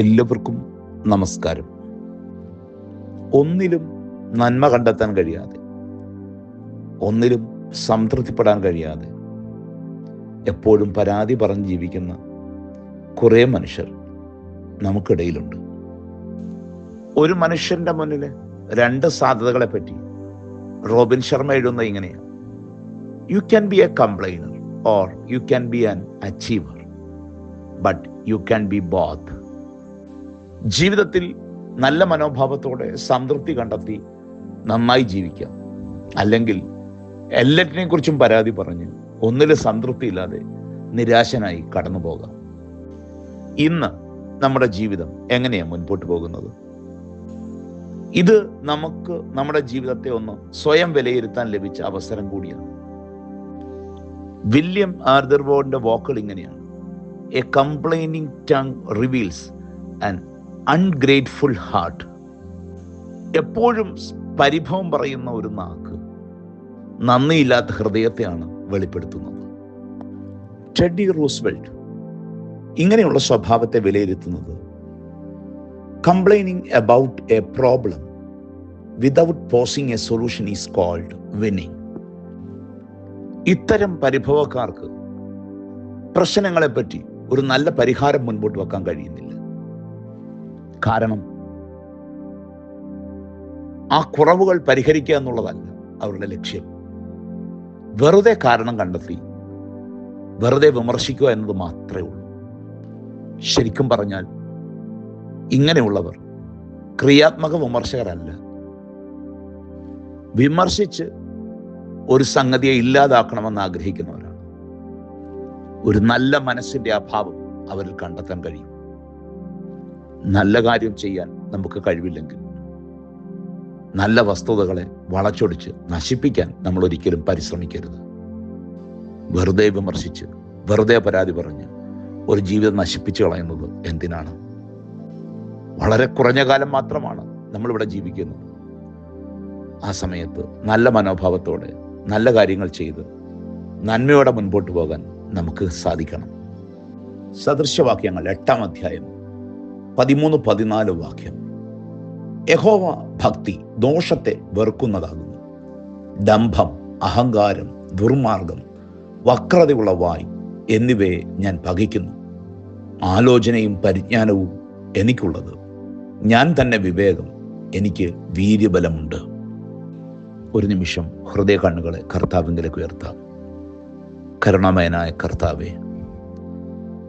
എല്ലാവർക്കും നമസ്കാരം. ഒന്നിലും നന്മ കണ്ടെത്താൻ കഴിയാതെ ഒന്നിലും സംതൃപ്തിപ്പെടാൻ കഴിയാതെ എപ്പോഴും പരാതി പറഞ്ഞ് ജീവിക്കുന്ന കുറേ മനുഷ്യർ നമുക്കിടയിലുണ്ട്. ഒരു മനുഷ്യന്റെ മുന്നിൽ രണ്ട് സാധ്യതകളെ പറ്റി റോബിൻ ശർമ്മ എഴുതുന്നത് ഇങ്ങനെയാണ് you can be a complainer or you can be an achiever but you can be both ജീവിതത്തിൽ നല്ല മനോഭാവത്തോടെ സംതൃപ്തി കണ്ടെത്തി നന്നായി ജീവിക്കാം. അല്ലെങ്കിൽ എല്ലാറ്റിനെ കുറിച്ചും പരാതി പറഞ്ഞ് ഒന്നിലും സംതൃപ്തി ഇല്ലാതെ നിരാശനായി കടന്നു പോകാം. ഇന്ന് നമ്മുടെ ജീവിതം എങ്ങനെയാണ് മുൻപോട്ട് പോകുന്നത്? ഇത് നമുക്ക് നമ്മുടെ ജീവിതത്തെ ഒന്ന് സ്വയം വിലയിരുത്താൻ ലഭിച്ച അവസരം കൂടിയാണ്. വില്യം ആർദർബോർഡിന്റെ വാക്കുകൾ ഇങ്ങനെയാണ്. A complaining tongue reveals and ungrateful heart എപ്പോഴും പരിഭവം പറയുന്ന ഒരു നാക്ക് നന്ദിയില്ലാത്ത ഹൃദയത്തെയാണ് വെളിപ്പെടുത്തുന്നത്. ടെഡി റൂസ്വെൽറ്റ് ഇങ്ങനെയുള്ള സ്വഭാവത്തെ വിലയിരുത്തുന്നത് complaining about a problem without posing a solution is called whining ഇത്തരം പരിഭവക്കാർക്ക് പ്രശ്നങ്ങളെപ്പറ്റി ഒരു നല്ല പരിഹാരം മുൻപോട്ട് വെക്കാൻ കഴിയുന്നില്ല. കാരണം ആ കുറവുകൾ പരിഹരിക്കുക എന്നുള്ളതല്ല അവരുടെ ലക്ഷ്യം. വെറുതെ കാരണം കണ്ടെത്തി വെറുതെ വിമർശിക്കുക എന്നത് മാത്രമേ ഉള്ളൂ. ശരിക്കും പറഞ്ഞാൽ ഇങ്ങനെയുള്ളവർ ക്രിയാത്മക വിമർശകരല്ല. വിമർശിച്ച് ഒരു സംഗതിയെ ഇല്ലാതാക്കണമെന്ന് ആഗ്രഹിക്കുന്നവരാണ്. ഒരു നല്ല മനസ്സിന്റെ അഭാവം അവരിൽ കണ്ടെത്താൻ കഴിയും. നല്ല കാര്യം ചെയ്യാൻ നമുക്ക് കഴിവില്ലെങ്കിൽ നല്ല വസ്തുതകളെ വളച്ചൊടിച്ച് നശിപ്പിക്കാൻ നമ്മൾ ഒരിക്കലും പരിശ്രമിക്കരുത്. വെറുതെ വിമർശിച്ച് വെറുതെ പരാതി പറഞ്ഞ് ഒരു ജീവിതം നശിപ്പിച്ചു കളയുന്നത് എന്തിനാണ്? വളരെ കുറഞ്ഞ കാലം മാത്രമാണ് നമ്മളിവിടെ ജീവിക്കുന്നത്. ആ സമയത്ത് നല്ല മനോഭാവത്തോടെ നല്ല കാര്യങ്ങൾ ചെയ്ത് നന്മയോടെ മുൻപോട്ട് പോകാൻ നമുക്ക് സാധിക്കണം. സദൃശവാക്യങ്ങൾ എട്ടാം അധ്യായം പതിമൂന്ന് പതിനാല് വാക്യം. യഹോവ ഭക്തി ദോഷത്തെ വെറുക്കുന്നതാകുന്നു. ഡംഭം അഹങ്കാരം ദുർമാർഗം വക്രതയുള്ള വായ് എന്നിവയെ ഞാൻ പകയ്ക്കുന്നു ആലോചനയും പരിജ്ഞാനവും എനിക്കുള്ളത്. ഞാൻ തന്നെ വിവേകം എനിക്ക് വീര്യബലമുണ്ട്. ഒരു നിമിഷം ഹൃദയ കണ്ണുകളെ കർത്താവിങ്കിലേക്ക് ഉയർത്താം. കരുണാമയനായ കർത്താവെ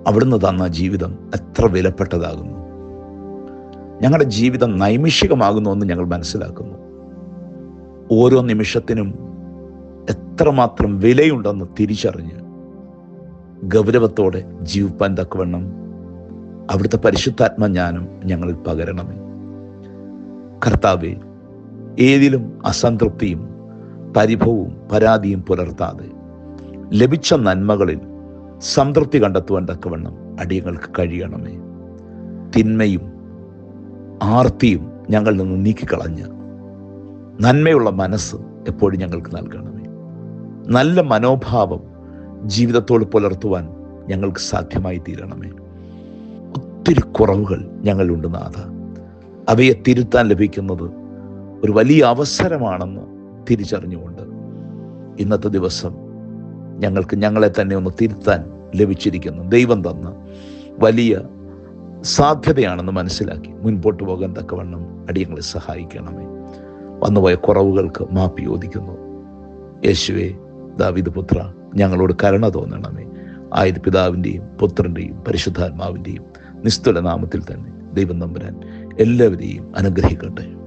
അവിടുന്ന് തന്ന ജീവിതം എത്ര വിലപ്പെട്ടതാകുന്നു. ഞങ്ങളുടെ ജീവിതം നൈമിഷികമാകുന്നു എന്ന് ഞങ്ങൾ മനസ്സിലാക്കുന്നു. ഓരോ നിമിഷത്തിനും എത്രമാത്രം വിലയുണ്ടെന്ന് തിരിച്ചറിഞ്ഞ് ഗൗരവത്തോടെ ജീവിപ്പാൻ തക്കവണ്ണം അവിടുത്തെ പരിശുദ്ധാത്മജ്ഞാനം ഞങ്ങളിൽ പകരണമേ. കർത്താവെ ഏതിലും അസംതൃപ്തിയും പരിഭവവും പരാതിയും പുലർത്താതെ ലഭിച്ച നന്മകളിൽ സംതൃപ്തി കണ്ടെത്തുവാൻ തക്കവണ്ണം അടിയങ്ങൾക്ക് കഴിയണമേ. തിന്മയും ആർത്തിയും ഞങ്ങളിൽ നിന്ന് നീക്കിക്കളഞ്ഞ് നന്മയുള്ള മനസ്സ് എപ്പോഴും ഞങ്ങൾക്ക് നൽകണമേ. നല്ല മനോഭാവം ജീവിതത്തോട് പുലർത്തുവാൻ ഞങ്ങൾക്ക് സാധ്യമായി തീരണമേ. ഒത്തിരി കുറവുകൾ ഞങ്ങളുണ്ട് നാഥ. അവയെ തിരുത്താൻ ലഭിക്കുന്നത് ഒരു വലിയ അവസരമാണെന്ന് തിരിച്ചറിഞ്ഞുകൊണ്ട് ഇന്നത്തെ ദിവസം ഞങ്ങൾക്ക് ഞങ്ങളെ തന്നെ ഒന്ന് തിരുത്താൻ ലഭിച്ചിരിക്കുന്നു. ദൈവം തന്ന വലിയ സാധ്യതയാണെന്ന് മനസ്സിലാക്കി മുൻപോട്ട് പോകാൻ തക്കവണ്ണം അടിയങ്ങളെ സഹായിക്കണമേ. വന്നുപോയ കുറവുകൾക്ക് മാപ്പി യോജിക്കുന്നു യേശുവേ ദാവിദ് പുത്ര ഞങ്ങളോട് കരുണ തോന്നണമേ. ആയത് പിതാവിന്റെയും പുത്രന്റെയും പരിശുദ്ധാത്മാവിന്റെയും നിസ്തുല നാമത്തിൽ തന്നെ ദൈവം നമ്പുരാൻ എല്ലാവരെയും അനുഗ്രഹിക്കട്ടെ.